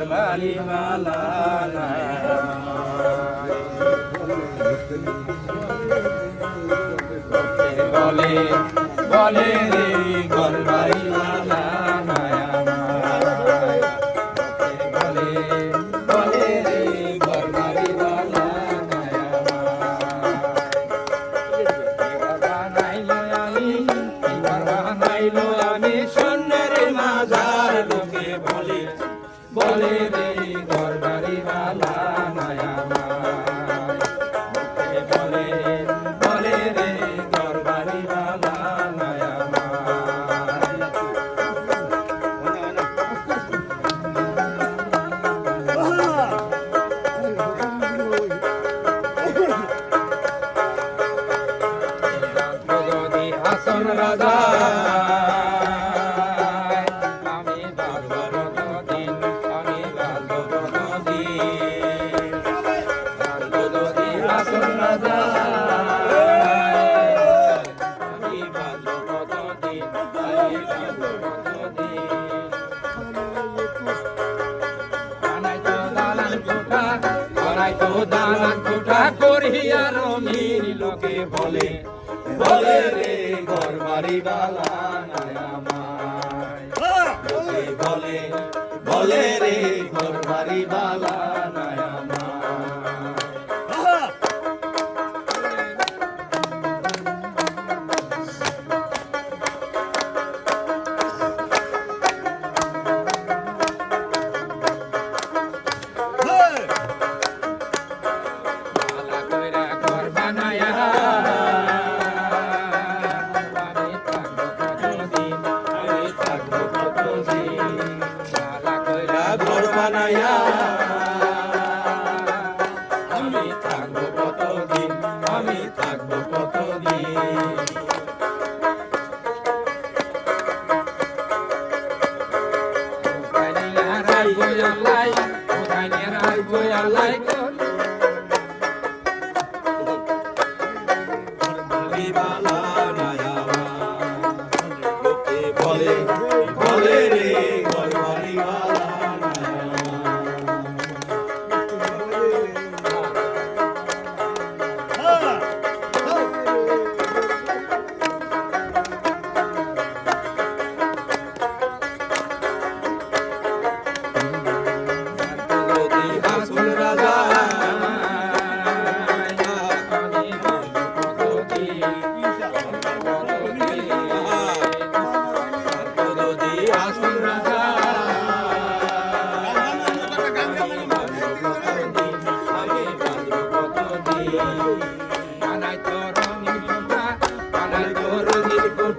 ঘর বাড়ি মালা বলে বলে রে ঘর বাড়ি মালা আমার আমার আমি সোনার মাজার লোকে বলে বলে রে ঘর বাড়ি বালা মায়া। বলে বলে রে ঘর বালা মায়া। যদি রাজা তো দালান কোঠা করিয়া লোকে বলে বলে রে ঘর বাড়ি বালা, বলে বলে রে ঘর বাড়ি বানায়া। আমি থাকব কতদিন আমি থাকব কতদিন। কোথায়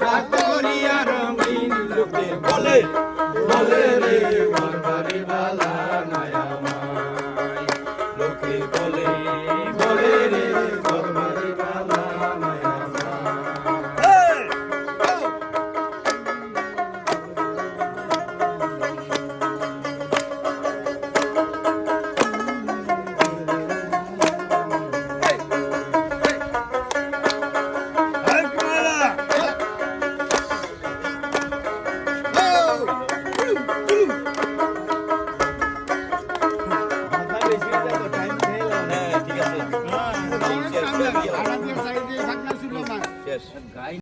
কতদিন yes.